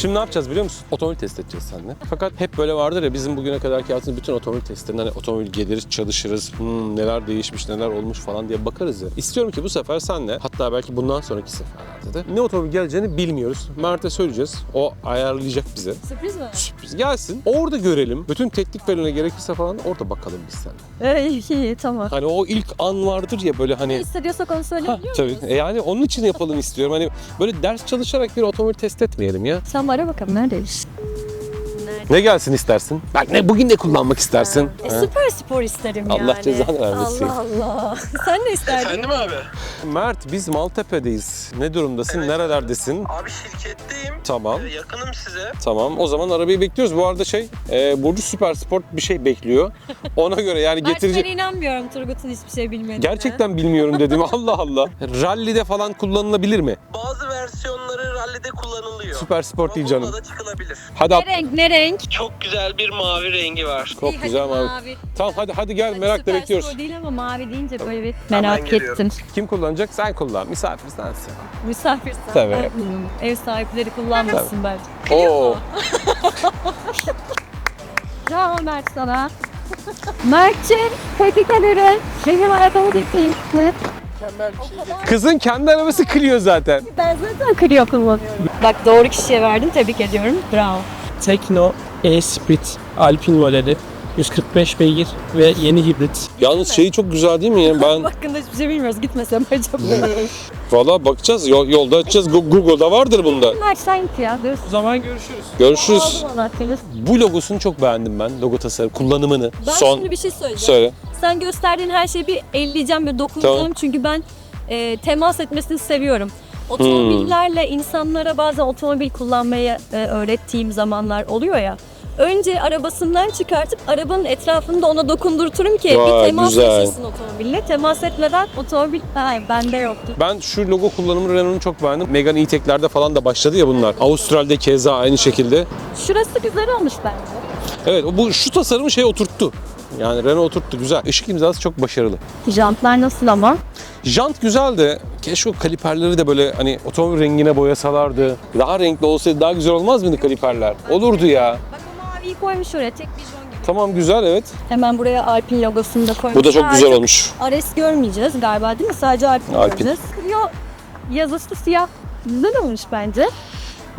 Şimdi ne yapacağız biliyor musun? Otomobil test edeceğiz seninle. Fakat hep böyle vardır ya bizim bugüne kadarki hayatımız bütün otomobil testlerinden hani otomobil gelir, çalışırız, hmm, neler değişmiş, neler olmuş falan diye bakarız ya. İstiyorum ki bu sefer senle hatta belki bundan sonraki seferlerde de ne otomobil geleceğini bilmiyoruz. Mert'e söyleyeceğiz. O ayarlayacak bize. Sürpriz mi? Sürpriz gelsin. Orada görelim. Bütün teknik verilene gerekirse falan orada bakalım biz seninle. Ee, iyi, iyi tamam. Hani o ilk an vardır ya böyle Ne hani hissediyorsak onu Ha, söyleyebiliyor tabii. E yani onun için yapalım istiyorum. Hani böyle ders çalışarak bir otomobil test etmeyelim ya. Sen ara bakalım neredeyiz? Ne gelsin istersin? Bak ne bugün ne kullanmak istersin? E, Ha? süper spor isterim Allah yani. cezanı vermesin. Allah Allah. Sen ne isterdin? Efendim abi? Mert biz Maltepe'deyiz. Ne durumdasın? Evet. Nerelerdesin? Abi şirketteyim. Tamam. Ee, yakınım size. Tamam. O zaman arabayı bekliyoruz. Bu arada şey, e, Burcu Süper Sport bir şey bekliyor. Ona göre yani Mert ben getirecek. inanmıyorum Turgut'un hiçbir şey bilmediğine. Gerçekten bilmiyorum dedim. Allah Allah. Rally'de falan kullanılabilir mi? Bazı versiyonları rallide kullanılıyor. Süper Sport Ama değil canım. bununla da çıkılabilir. Hadi at. Ne renk ne renk? Çok güzel bir mavi rengi var. Çok İyi, güzel hadi mavi. Tamam hadi hadi gel Hadi merakla süper bekliyoruz. spor değil ama mavi deyince böyle bir Hemen merak geliyorum. ettim. Kim kullanacak? Sen kullan. Misafir sensin. Misafirsen. Tabii. Ay, Ev sahipleri kullanmasın bence. Oo. Bravo Mert sana. Mert'ciğim tebrik ederim. Benim arabamı dikeyim. Kızın kendi arabası Clio zaten. Ben zaten Clio kullanıyorum. Bak doğru kişiye verdin tebrik ediyorum. Bravo. Tekno E-Sprit Alpine modeli 145 beygir ve yeni hibrit. Yalnız şeyi çok güzel değil mi ya? Ben Hakkında hiçbir şey bilmiyoruz. Gitmesem acaba. valla bakacağız. Yol, yolda açacağız. Gu- Google'da vardır bunda. Mert sen git ya. Dur. O zaman görüşürüz. Görüşürüz. Aldım anahtarı. Bu logosunu çok beğendim ben. Logo tasarım kullanımını. Ben Son şimdi bir şey söyleyeceğim. söyle. Sen gösterdiğin her şeyi bir elleyeceğim ve dokunacağım. Tamam. Çünkü ben e, temas etmesini seviyorum. Otomobillerle insanlara bazen otomobil kullanmayı e, öğrettiğim zamanlar oluyor ya. Önce arabasından çıkartıp arabanın etrafında ona dokundurturum ki Vay, bir temas güzel. yaşasın otomobille. Temas etmeden otomobil Ay, bende yoktu. Ben şu logo kullanımını Renault'un çok beğendim. Megane E-Tech'lerde falan da başladı ya bunlar. Avustralya'da keza aynı şekilde. Şurası güzel olmuş bence. Evet bu şu tasarımı şey oturttu. Yani Renault oturttu güzel. Işık imzası çok başarılı. Jantlar nasıl ama? Jant güzeldi. Keşke o kaliperleri de böyle hani otomobil rengine boyasalardı. Daha renkli olsaydı daha güzel olmaz mıydı kaliperler? Olurdu ya. Maviyi koymuş oraya tek bir gibi. Tamam güzel evet. Hemen buraya Alpine logosunu da koymuş. Bu da çok Ha, güzel olmuş. Ares görmeyeceğiz galiba değil mi? Sadece Alpine, Alpine. göreceğiz. Clio yazısı siyah. Güzel olmuş bence.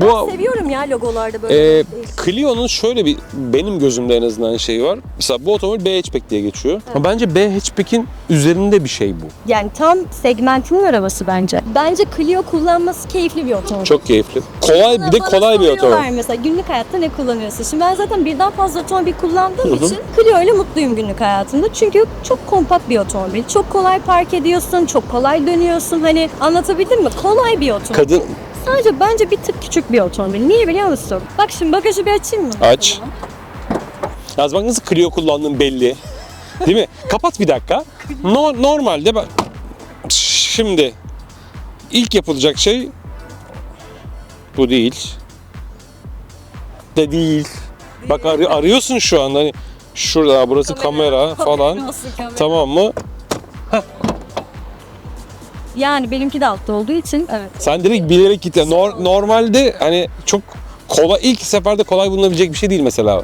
Bu Seviyorum ya logolarda böyle. e, Clio'nun şöyle bir benim gözümde en azından şeyi var. Mesela bu otomobil B hatchback diye geçiyor. Ama bence B hatchback'in üzerinde bir şey bu. Yani tam segmentinin arabası bence. Bence Clio kullanması keyifli bir otomobil. Çok keyifli. Kolay bir de kolay bir otomobil. mesela günlük hayatta ne kullanıyorsun? Şimdi ben zaten birden fazla otomobil kullandığım için Clio ile mutluyum günlük hayatımda. Çünkü çok kompakt bir otomobil. Çok kolay park ediyorsun, çok kolay dönüyorsun. Hani anlatabildim mi? Kolay bir otomobil. Kadın Sadece bence bir tık küçük bir otomobil. Niye biliyor musun? Bak şimdi bagajı bir açayım mı? Aç. Yaz bak nasıl Clio kullandığın belli. Değil mi? Kapat bir dakika. No, normalde bak şimdi ilk yapılacak şey bu değil. De değil. Bak arı- arıyorsun şu an hani şurada burası kamera, falan. Nasıl kamera? Tamam mı? Yani benimki de altta olduğu için evet. Sen direkt bilerek git. Nor- normalde hani çok kolay ilk seferde kolay bulunabilecek bir şey değil mesela.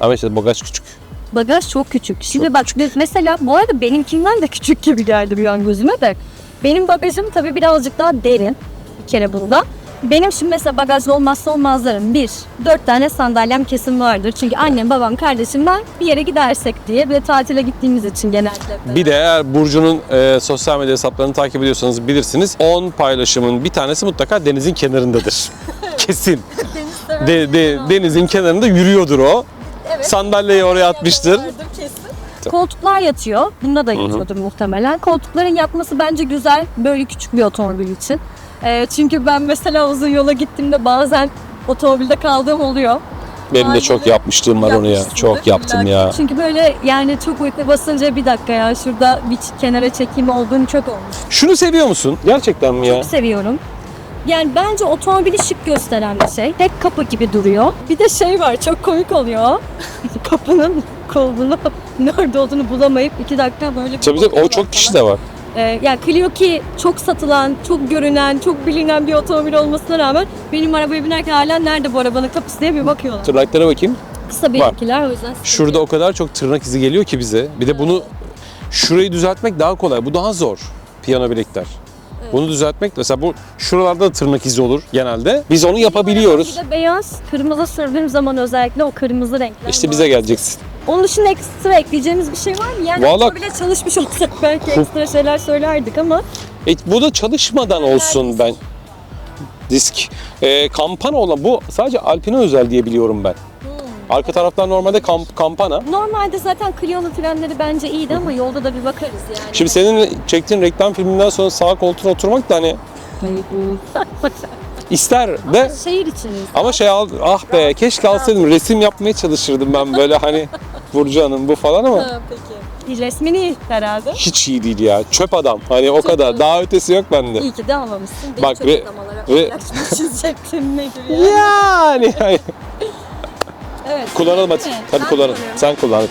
Ama işte bagaj küçük. Bagaj çok küçük. Şimdi bak mesela bu arada benimkinden de küçük gibi geldi bir an gözüme de. Benim bagajım tabii birazcık daha derin bir kere bunda. Benim şimdi mesela bagajda olmazsa olmazlarım. Bir, dört tane sandalyem kesin vardır. Çünkü annem, babam, kardeşim ben bir yere gidersek diye ve tatile gittiğimiz için genellikle. Bir de eğer Burcu'nun e, sosyal medya hesaplarını takip ediyorsanız bilirsiniz. 10 paylaşımın bir tanesi mutlaka denizin kenarındadır. Kesin. De, de- denizin kenarında yürüyordur o. Sandalyeyi oraya atmıştır. Koltuklar yatıyor. Bunda da yatıyordur muhtemelen. Koltukların yatması bence güzel. Böyle küçük bir otomobil için. Ee, çünkü ben mesela uzun yola gittiğimde bazen otomobilde kaldığım oluyor. Benim de çok yapmışlığım var onu ya. Çok yaptım ya. Çünkü böyle yani çok uyku basınca bir dakika ya şurada bir kenara çekeyim olduğunu çok olmuş. Şunu seviyor musun? Gerçekten mi ya? Çok seviyorum. Yani bence otomobili şık gösteren bir şey. Tek kapı gibi duruyor. Bir de şey var çok komik oluyor. Kapının kolunu nerede olduğunu bulamayıp iki dakika böyle bir Tabii tabii o bakıyorlar çok kişi de var. Ee, yani Clio ki çok satılan, çok görünen, çok bilinen bir otomobil olmasına rağmen benim arabaya binerken hala nerede bu arabanın kapısı diye bir bakıyorlar. Tırnaklara bakayım. Kısa benimkiler o yüzden. Şurada o kadar çok tırnak izi geliyor ki bize. Bir de bunu şurayı düzeltmek daha kolay. Bu daha zor. Piyano bilekler. Bunu düzeltmek mesela bu şuralarda da tırnak izi olur genelde. Biz onu yapabiliyoruz. Bir de beyaz, kırmızı sürdüğüm zaman özellikle o kırmızı renkler. İşte bize geleceksin. Onun dışında ekstra ekleyeceğimiz bir şey var mı? Yani Vallahi- otomobile çalışmış olsak belki ekstra şeyler söylerdik ama E, bu da çalışmadan olsun ben. Disk. E, kampana olan bu sadece Alpine özel diye biliyorum ben. Arka taraflar normalde kamp, kampana. normalde zaten Clio'nun frenleri bence iyiydi ama yolda da bir bakarız yani. Şimdi senin çektiğin reklam filminden sonra sağ koltuğuna oturmak da hani ister de Şehir içiniz. ama şey al ah be keşke alsaydım resim yapmaya çalışırdım ben böyle hani Burcu Hanım bu falan ama Ha, peki. Resmini herhalde. hiç iyi değil ya. Çöp adam. Hani o kadar. Daha ötesi yok bende. İyi ki de almamışsın. Bak çok ve- atamalara ve- uğraşmış çizecektim nedir ya. Yani. Evet. kullanalım hadi. Evet, Hadi ben kullanalım. kullanıyorum. Sen kullan.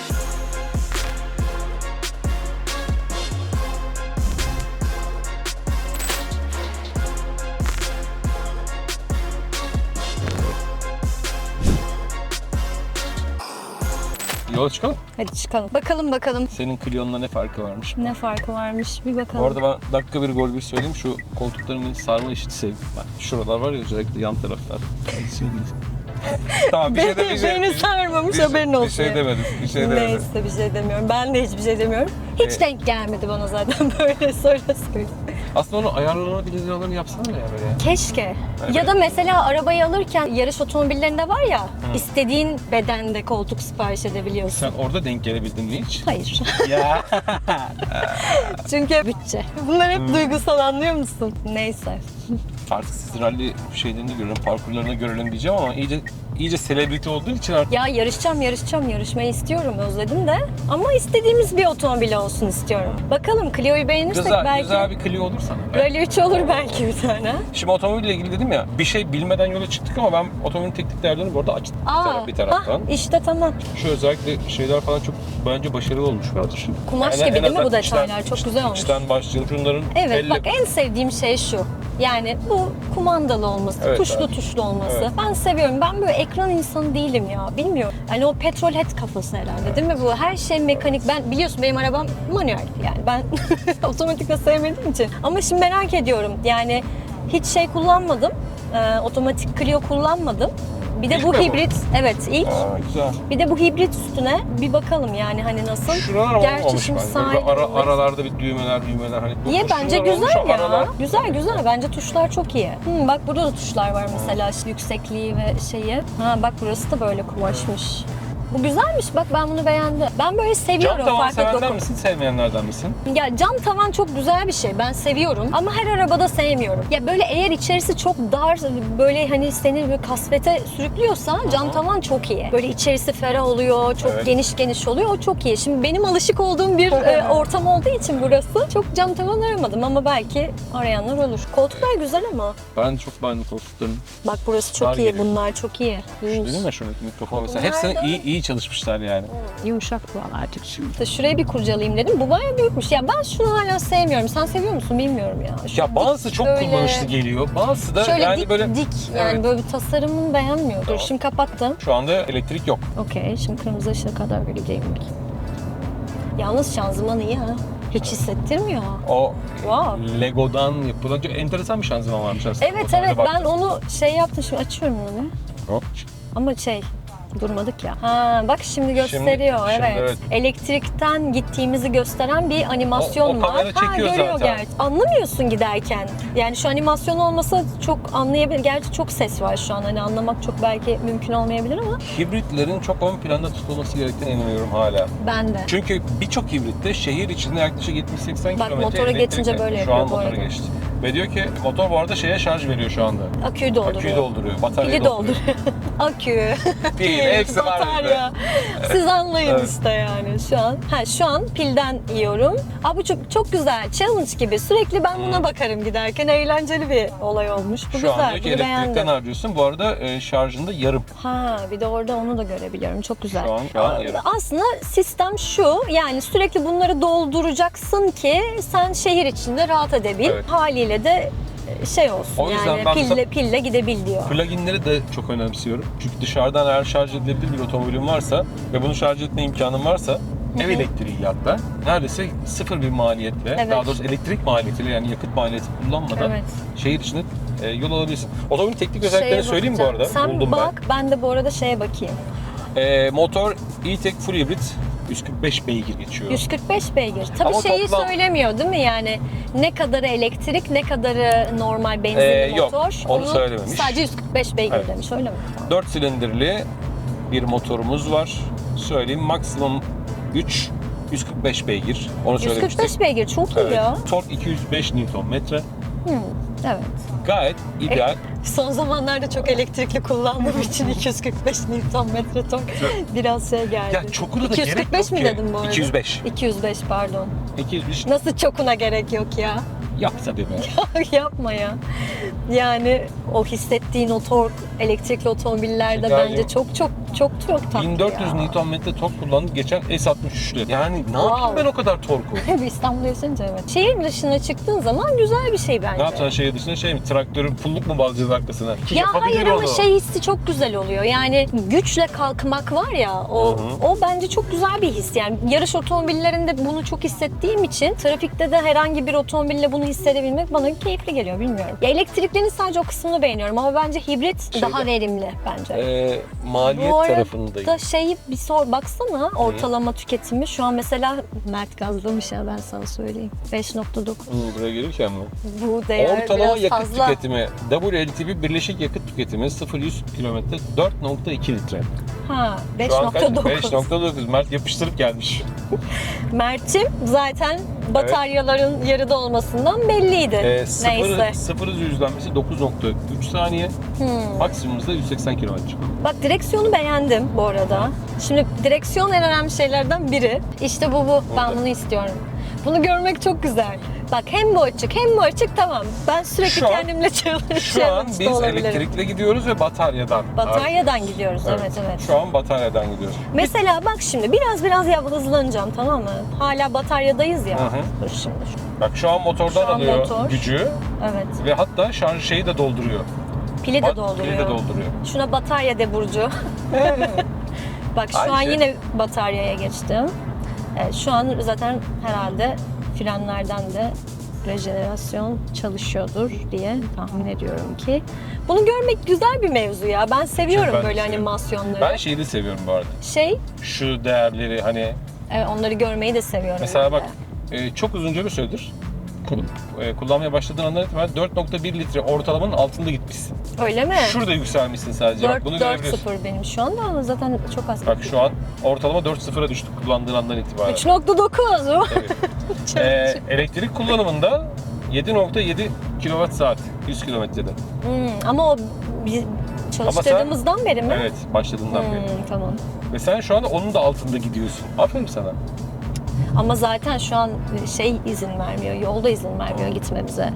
Yola çıkalım. Hadi çıkalım. Bakalım bakalım Senin Clio'nunla ne farkı varmış? ne farkı varmış bir bakalım. Bu arada ben dakika bir gol bir söyleyeyim. Şu koltukların sarma işini sevdim ben. Şuralar var ya özellikle yan taraflar. Şimdi. tamam bir şey de bir şey. Beni sarmamış bir- haberin olsun. Bir şey demedim. Bir şey demedim. Neyse bir şey demiyorum. Ben de hiçbir şey demiyorum. Hiç Ee, denk gelmedi bana zaten böyle söyle söyle. Aslında onu ayarlanabilir yollarını yapsana ya böyle. Keşke. Ya da mesela arabayı alırken yarış otomobillerinde var ya istediğin bedende koltuk sipariş edebiliyorsun. Sen orada denk gelebildin mi hiç? Hayır. ya. Çünkü bütçe. Bunlar hep duygusal anlıyor musun? Neyse. Artık siz rally şeylerini görelim, parkurlarını görelim diyeceğim ama iyice iyice selebriti olduğu için artık Ya yarışacağım, yarışacağım, yarışmayı istiyorum, özledim de. Ama istediğimiz bir otomobil olsun istiyorum. Bakalım Clio'yu beğenirsek güzel, belki güzel bir Clio olur sana. Rally 3 olur belki bir tane. Şimdi otomobille ilgili dedim ya, bir şey bilmeden yola çıktık ama ben otomobilin teknik değerlerini bu arada açtım bir, taraf- bir taraftan. hah, işte tamam. Şu özellikle şeyler falan çok bence başarılı olmuş kardeşim. Kumaş Yani gibi değil mi bu detaylar? içten- Çok güzel olmuş. İçten başlayalım. Şunların Evet elle- bak en sevdiğim şey şu. Yani bu kumandalı olması, Evet, tuşlu evet. tuşlu olması. Evet. Ben seviyorum. Ben böyle ekran insanı değilim ya. Bilmiyorum. Hani o petrol head kafası herhalde değil mi bu? Her şey mekanik. Ben biliyorsun benim arabam manuel yani. Ben otomatik de sevmediğim için. Ama şimdi merak ediyorum. Yani hiç şey kullanmadım. Ee, otomatik Clio kullanmadım. Bir de İlk bu mi bu? hibrit. Evet ilk. Aa, güzel. Bir de bu hibrit üstüne bir bakalım yani hani nasıl. Şuralar Gerçi şimdi Böyle ara, aralarda bir düğmeler düğmeler hani. Niye bence olmuş, güzel o ya. aralar- Güzel güzel. Bence tuşlar çok iyi. Hı, bak burada da tuşlar var mesela işte yüksekliği ve şeyi. Ha bak burası da böyle kumaşmış. Bu güzelmiş bak ben bunu beğendim. Ben böyle Cam seviyorum tavan farklı sevenler dokun. misin, sevmeyenlerden misin? Ya cam tavan çok güzel bir şey. Ben seviyorum ama her arabada sevmiyorum. Ya böyle eğer içerisi çok dar böyle hani seni böyle kasvete sürüklüyorsa cam tavan çok iyi. Böyle içerisi ferah oluyor, çok Evet. geniş geniş oluyor. O çok iyi. Şimdi benim alışık olduğum bir e, ortam olduğu için burası çok cam tavan aramadım ama belki arayanlar olur. Koltuklar güzel ama. Ben çok beğendim koltuklarını. Bak burası çok Dar iyi. geliyor. Bunlar çok iyi. Değil mi şuradaki mikrofon mesela? Bunlar Hepsini da- iyi iyi çalışmışlar yani. Yumuşak buralardır. İşte şurayı bir kurcalayayım dedim. Bu bayağı büyükmüş. Ya ben şunu hala sevmiyorum. Sen seviyor musun bilmiyorum ya. Şu Ya bazısı çok böyle- kullanışlı geliyor. Bazısı da Şöyle yani dik böyle dik yani Evet. böyle bir tasarımını beğenmiyor. Dur Tamam. şimdi kapattım. şu anda elektrik yok. Okey şimdi kırmızı ışığa kadar vereceğim. Yalnız şanzıman iyi ha. Hiç hissettirmiyor. O Wow. Lego'dan yapılan çok enteresan bir şanzıman varmış aslında. Evet Otomobile evet ben onu şey yaptım şimdi açıyorum onu. Hop. Ama şey durmadık ya. Ha bak şimdi gösteriyor şimdi evet. evet. Elektrikten gittiğimizi gösteren bir animasyon O- o var. çekiyor görüyor zaten. gerçi. Anlamıyorsun giderken. Yani şu animasyon olmasa çok anlayabilir. Gerçi çok ses var şu an. Hani anlamak çok belki mümkün olmayabilir ama Hibritlerin çok ön planda tutulması gerektiğine inanıyorum hala. ben de. Çünkü birçok hibritte şehir içinde yaklaşık 70-80 Bak, kilometre motora geçince böyle Şu an yapıyor motora geçti. Ve diyor ki motor bu arada şeye şarj veriyor şu anda. Aküyü dolduruyor. Aküyü dolduruyor, bataryayı Pili dolduruyor. Akü. Pil, hepsi var batarya. Siz anlayın Evet. işte yani şu an. Ha şu an pilden yiyorum. Aa bu çok çok güzel. Challenge gibi. Sürekli ben buna bakarım giderken. Eğlenceli bir olay olmuş. Bu Şu güzel. an diyor ki elektrikten beğendim. harcıyorsun. Bu arada e, şarjında yarım. Ha bir de orada onu da görebiliyorum. Çok güzel. Şu an, şu an yarım. Aslında sistem şu. Yani sürekli bunları dolduracaksın ki sen şehir içinde rahat edebil. Evet. Haliyle de e, şey olsun. O yüzden yani ben pille pille gidebil diyor. Pluginleri de çok önemsiyorum. Çünkü dışarıdan eğer şarj edilebilir bir otomobilin varsa ve bunu şarj etme imkanın varsa ev elektriği hatta neredeyse sıfır bir maliyetle, Evet. daha doğrusu elektrik maliyetiyle yani yakıt maliyeti kullanmadan Evet. şehir içinde e, yol alabilirsin. Otomobilin teknik özelliklerini Şeye söyleyeyim bu arada. Sen Buldum bak ben. de bu arada şeye bakayım. ben. E, motor E-Tech Full Hybrid 145 beygir geçiyor. 145 beygir. Tabii Ama şeyi toplam- söylemiyor değil mi yani ne kadarı elektrik ne kadarı normal benzinli Ee, yok, motor. onu söylememiş. Sadece 145 beygir Evet. demiş öyle mi? 4 silindirli bir motorumuz var. Söyleyeyim maksimum 3 145 beygir. Onu söylemiştik. 145 beygir çok iyi Evet. ya. Tork 205 Nm. Hmm, evet. Gayet ideal. Son zamanlarda çok elektrikli kullandığım için 245 Nm tork biraz şey geldi. Ya çokuna da 245 gerek yok mi ki. dedim bu arada? 205. 205 pardon. 205 Nasıl çokuna gerek yok ya? Yap tabii be. Yapma ya. Yani o hissettiğin o tork elektrikli otomobillerde Yani- bence çok çok çok çok tatlı 1400 ya. Nm tork kullandık geçen S63'le. Yani ne yapayım Wow. ben o kadar torku? İstanbul'da yaşayınca evet. Şehir dışına çıktığın zaman güzel bir şey bence. Ne yapacaksın şehir dışında şey mi? Traktörün pulluk mu bağlayacağız arkasına? Ki Ya hayır ama şey hissi çok güzel oluyor. Yani güçle kalkmak var ya o Hı hı. o bence çok güzel bir his. Yani yarış otomobillerinde bunu çok hissettiğim için trafikte de herhangi bir otomobille bunu hissedebilmek bana keyifli geliyor bilmiyorum. Ya elektriklerin sadece o kısmını beğeniyorum ama bence hibrit Şeyde- daha verimli bence. Ee, maliyet Bu arada tarafındayım. da şeyi bir sor baksana ortalama tüketimi şu an mesela Mert gazlamış ya ben sana söyleyeyim. 5.9 Hı, buraya gelirken mi? bu değer Ortalama biraz yakıt fazla. tüketimi WLTP birleşik yakıt tüketimi 0-100 kilometre 4.2 litre. Ha Şu an kaç? 5.9. 5.9. Mert yapıştırıp gelmiş. Mert'im zaten bataryaların yarıda olmasından belliydi. Ee, sıfırı, Neyse. sıfırı yüzlenmesi 9.3 saniye. Hmm. Maksimumda 180 kilometre. Bak direksiyonu beğendim bu arada. Şimdi direksiyon en önemli şeylerden biri. İşte bu bu. Ben Burada. bunu istiyorum. Bunu görmek çok güzel. Bak hem bu açık hem bu açık tamam. Ben sürekli Şu an- kendimle challenge Şu an biz olabilirim. elektrikle gidiyoruz ve bataryadan. Bataryadan gidiyoruz evet evet. Şu an bataryadan gidiyoruz. Mesela bak şimdi biraz biraz ya hızlanacağım tamam mı? Hala bataryadayız ya. Hı hı. Dur şimdi. Bak şu an motordan Şu an alıyor motor. gücü Evet. ve hatta şarj şeyi de dolduruyor. Pili de dolduruyor. Pili de dolduruyor. Şuna batarya de Burcu. Bak şu Aynı an yine bataryaya geçtim. Evet, şu an zaten herhalde frenlerden de rejenerasyon çalışıyordur diye tahmin ediyorum ki. Bunu görmek güzel bir mevzu ya. Ben seviyorum ben de böyle seviyorum. animasyonları. Ben şeyi de seviyorum bu arada. Şey, Şu değerleri hani evet, onları görmeyi de seviyorum. mesela ben bak e, çok uzunca bir süredir e, kullanmaya başladığın andan itibaren 4.1 litre ortalamanın altında gitmişsin. Öyle mi? Şurada yükselmişsin sadece. Bak bunu 4 görebiliyorsun. 4-0 benim şu anda ama zaten çok az. Bak şu an ortalama 4.0'a düştü kullandığın andan itibaren. 3.9. Evet. Ee, elektrik kullanımında 7.7 kWh saat 100 kilometrede. Hmm, ama o biz çalıştırdığımızdan beri mi? Evet başladığından beri. Hmm, tamam. Ve sen şu anda onun da altında gidiyorsun. Aferin sana. Ama zaten şu an şey izin vermiyor, yolda izin vermiyor gitmemize.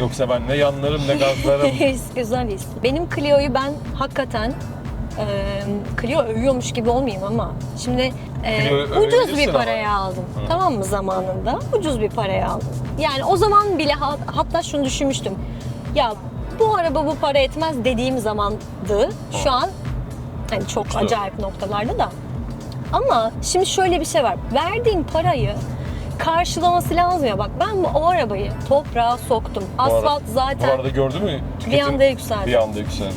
Yoksa ben ne yanlarım ne gazlarım. his, güzel his. Benim Clio'yu ben hakikaten e, Clio övüyormuş gibi olmayayım ama şimdi e, Clio'yu ucuz bir ama. paraya aldım. Tamam mı zamanında? Ucuz bir paraya aldım. Yani o zaman bile ha- hatta şunu düşünmüştüm. Ya bu araba bu para etmez dediğim zamandı. Şu an hani çok acayip noktalarda da. Ama şimdi şöyle bir şey var. Verdiğin parayı karşılaması lazım ya. Bak ben bu, o arabayı toprağa soktum. arada- Asfalt Bu zaten arada gördün mü? Tüketim anda yükseldi. Bir anda yükseldi.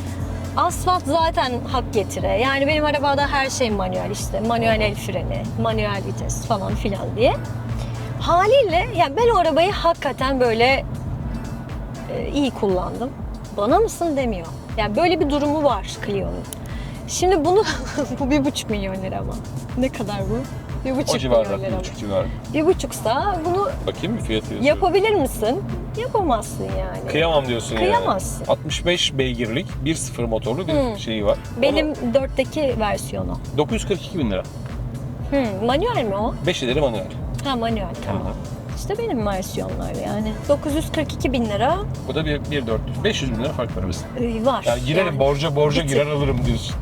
Asfalt zaten hak getire. Yani benim arabada her şey manuel işte. Manuel el freni, manuel vites falan filan diye. Haliyle yani ben o arabayı hakikaten böyle e, iyi kullandım. Bana mısın demiyor. Yani böyle bir durumu var Clio'nun. Şimdi bunu bu bir buçuk milyon lira ama. Ne kadar bu? Bir O buçuk civarda. milyon lira Bir mı? buçuk civarı. Bir buçuksa bunu Bakayım bir fiyatı yazıyor. yapabilir misin? Yapamazsın yani. Kıyamam diyorsun Kıyamazsın. yani. 65 beygirlik 1.0 motorlu bir Hmm. şeyi var. Benim 4'teki versiyonu. Onu 942 bin lira. Hmm, manuel mi o? 5 ileri manuel. Ha manuel tamam. İşte benim versiyonlar yani. 942 bin lira Bu da bir 1.400. 500 bin lira fark var arasında. e, var. Yani girerim borca borca Bir girer alırım diyorsun.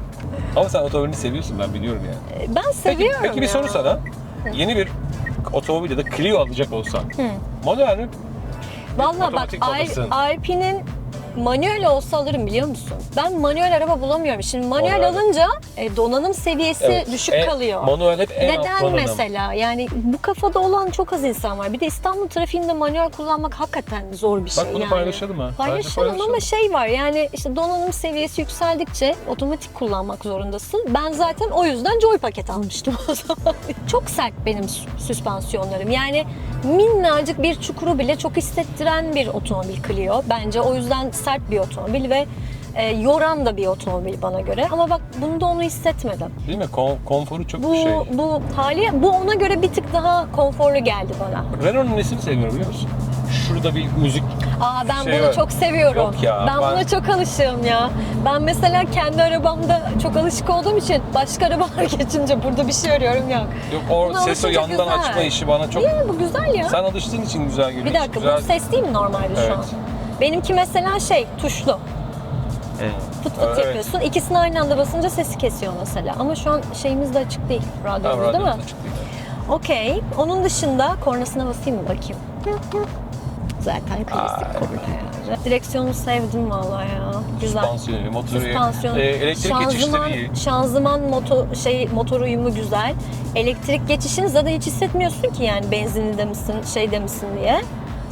Ama sen otomobilini seviyorsun ben biliyorum yani. E, Ben Peki, seviyorum peki bir ya. soru sana. Yeni bir otomobil ya da Clio alacak olsan. Manuel mi? Valla bak Otomatik alırsın. Alpine'in manuel olsa alırım biliyor musun? Ben manuel araba bulamıyorum. Şimdi manuel Manuel. alınca e, donanım seviyesi Evet. düşük En- kalıyor. Manuel hep en alt Neden donanım. mesela? Yani bu kafada olan çok az insan var. Bir de İstanbul trafiğinde manuel kullanmak hakikaten zor bir şey. Bak bunu yani. paylaşalım ha. Bence Paylaşalım ama şey var yani işte donanım seviyesi yükseldikçe otomatik kullanmak zorundasın. Ben zaten o yüzden Joy paket almıştım o zaman. çok sert benim sü- süspansiyonlarım. Yani minnacık bir çukuru bile çok hissettiren bir otomobil Clio. Bence o yüzden sert bir otomobil ve e, yoran da bir otomobil bana göre. Ama bak bunda onu hissetmedim. Değil mi? Kon- konforu çok Bu şey. bu hali bu ona göre bir tık daha konforlu geldi bana. Renault'un nesini sevmiyorum biliyor musun? Şurada bir müzik Aa ben Şey bunu var. çok seviyorum. Yok ya, ben, ben- buna çok alışığım ya. Ben mesela kendi arabamda çok alışık olduğum için başka arabalar geçince burada bir şey arıyorum yok. Yok o ses o yandan güzel. açma işi bana çok... Niye bu güzel ya? Sen alıştığın için güzel geliyor. bir dakika güzel... bu ses değil mi normalde Evet. şu an? Benimki mesela şey tuşlu. Fıt fıt Evet. yapıyorsun. İkisini aynı anda basınca sesi kesiyor mesela. Ama şu an şeyimiz de açık değil. Radyomuz Tamam, değil mi? açık değil. Okey. Onun dışında kornasına basayım mı bakayım? Zaten klasik korna yani. Direksiyonu sevdim vallahi ya. Güzel. Süspansiyonu, motoru, Süspansiyon, e, elektrik şanzıman, geçişleri şanzıman motor şey motor uyumu güzel. Elektrik geçişini zaten hiç hissetmiyorsun ki yani benzinli misin, şeyde misin diye.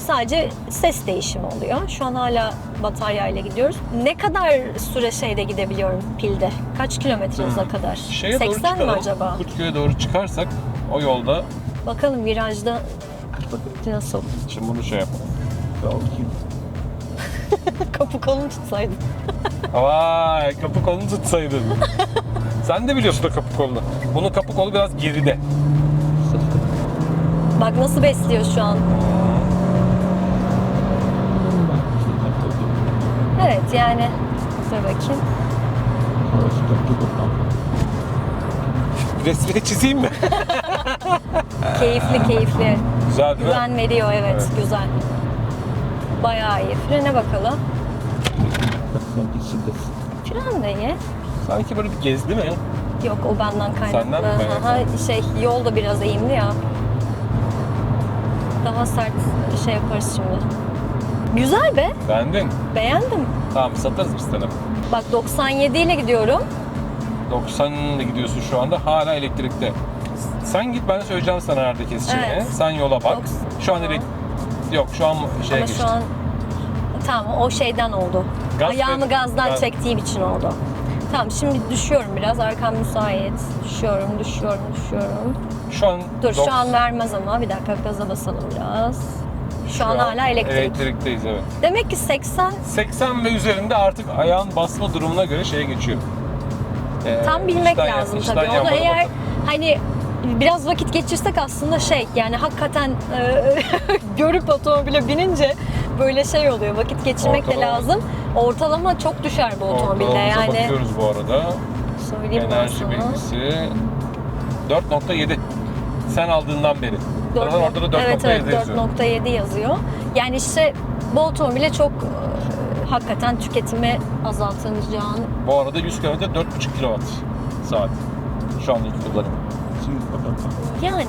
Sadece ses değişimi oluyor. Şu an hala bataryayla gidiyoruz. Ne kadar süre şeyde gidebiliyorum pilde? Kaç kilometre hıza kadar? Şeye doğru 80 mi acaba? Kurtköy'e doğru çıkarsak o yolda Bakalım virajda nasıl? şimdi bunu şey yapalım. Kapı kolunu tutsaydım. Vay kapı kolunu tutsaydın. Sen de biliyorsun o kapı kolunu. Bunun kapı kolu biraz geride. Bak nasıl besliyor şu an. Yani dur bakayım. Resmini çizeyim mi? Keyifli keyifli. Güzel değil mi? Güven veriyor evet, Evet. güzel. Bayağı iyi. Frene bakalım. Fren de iyi. Sanki böyle bir gezdi mi? Yok o benden kaynaklı. Senden mi? Aha, şey yol da biraz eğimli ya. Daha sert şey yaparız şimdi. Güzel be. Beğendin. Beğendim. Tamam satarız biz sana. Bak 97 ile gidiyorum. 90 ile gidiyorsun şu anda hala elektrikte. Sen git ben söyleyeceğim sana nerede keseceğini. Evet. Sen yola bak. Doksan- Şu an elek... Yok şu an şeye Ama geçti. şu an tamam o şeyden oldu. Gaz Ayağımı ver- gazdan gaz- çektiğim için oldu. Tamam şimdi düşüyorum biraz. Arkam müsait. Düşüyorum, düşüyorum, düşüyorum. Şu an Dur şu dok- an vermez ama bir dakika gaza basalım biraz. Şu, an, hala elektrik. Elektrikteyiz evet. Demek ki 80 80 ve üzerinde artık ayağın basma durumuna göre şeye geçiyor. Ee, tam bilmek içten yan- lazım içten tabii. Onu eğer motor. hani biraz vakit geçirsek aslında şey yani hakikaten e, görüp otomobile binince böyle şey oluyor. Vakit geçirmek de Ortalama. lazım. Ortalama çok düşer bu otomobilde yani. bakıyoruz bu arada. Söyleyeyim Enerji bilgisi 4.7 sen aldığından beri. Dört Zaten orada da 4.7 evet evet yazıyor. 4.7 yazıyor. Yani işte bu otomobile çok e, hakikaten tüketimi azaltılacağını Bu arada 100 km 4.5 kW saat. Şu andaki kullanım. yani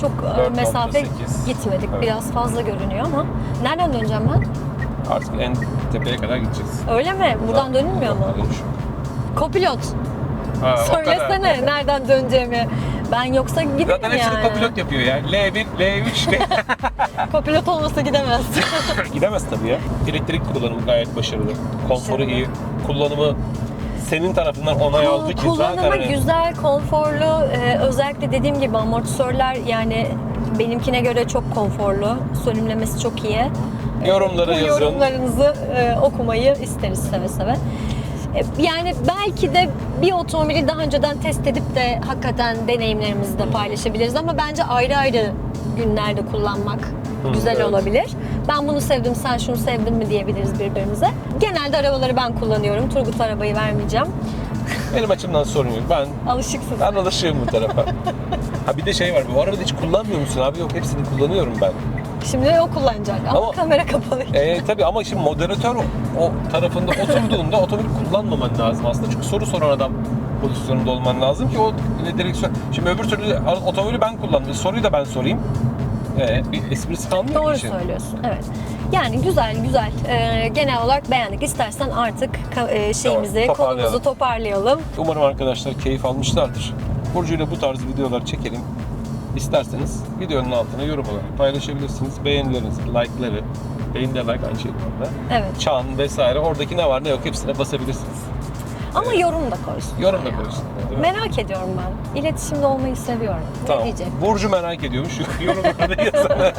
çok e, 4.8. mesafe gitmedik. Evet. Biraz fazla görünüyor ama nereden döneceğim ben? Artık en tepeye kadar gideceğiz. Öyle mi? Buradan dönülmüyor mu? Dönüş. Kopilot. Ha, o kadar. Söylesene nereden döneceğimi. Ben yoksa giderim Zaten hepsini yani. kopilot yapıyor yani. L1, L3, Kopilot olmasa gidemez. Gidemez tabii ya. Elektrik kullanımı gayet başarılı. Konforu iyi. Kullanımı senin tarafından onay aldı ki Kullanımı zaten hani güzel, konforlu. Ee, özellikle dediğim gibi amortisörler yani benimkine göre çok konforlu. Sönümlemesi çok iyi. Yorumları Bu yazın. yorumlarınızı e, okumayı isteriz seve seve. Yani belki de bir otomobili daha önceden test edip de hakikaten deneyimlerimizi de paylaşabiliriz ama bence ayrı ayrı günlerde kullanmak güzel evet. olabilir. Ben bunu sevdim, sen şunu sevdin mi diyebiliriz birbirimize. Genelde arabaları ben kullanıyorum. Turgut arabayı vermeyeceğim. Benim açımdan sorun yok. Ben Alışıksın. ben alışığım bu tarafa. ha bir de şey var. Bu arada hiç kullanmıyor musun abi? Yok hepsini kullanıyorum ben. Şimdi o kullanacak ama, Ama- kamera kapalı. E, tabii ama şimdi moderatör o, tarafında oturduğunda otomobil kullanmaman lazım aslında. Çünkü soru soran adam pozisyonunda olman lazım ki o direksiyon... Şimdi öbür türlü otomobili ben kullandım. Soruyu da ben sorayım. E, bir esprisi kalmıyor Doğru ki işin. söylüyorsun. Evet. Yani güzel güzel. Ee, genel olarak beğendik. İstersen artık e, şeyimizi, Tamam, toparlayalım. konumuzu toparlayalım. Umarım arkadaşlar keyif almışlardır. Burcu ile bu tarz videolar çekelim. İsterseniz videonun altına yorum olarak paylaşabilirsiniz. Beğenilerinizi, like'ları, beğeni de like aynı şey bu arada. Evet. Çan vesaire oradaki ne var ne yok hepsine basabilirsiniz. Ama yorum da koysun. Yorum da Yani. koysun. değil mi? Merak ediyorum ben. İletişimde olmayı seviyorum. Ne Tamam. diyecek? Burcu merak ediyormuş. Yorumlarda yazın.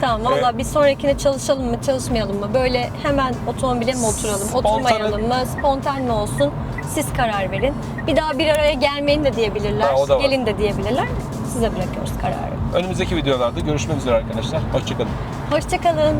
Tamam valla bir sonrakine çalışalım mı çalışmayalım mı? Böyle hemen otomobile mi oturalım, Spontane- oturmayalım mı? Spontan mi olsun? Siz karar verin. Bir daha bir araya gelmeyin de diyebilirler. Ha. Gelin de diyebilirler. Size bırakıyoruz kararı. Önümüzdeki videolarda görüşmek üzere arkadaşlar. Hoşçakalın. Hoşçakalın.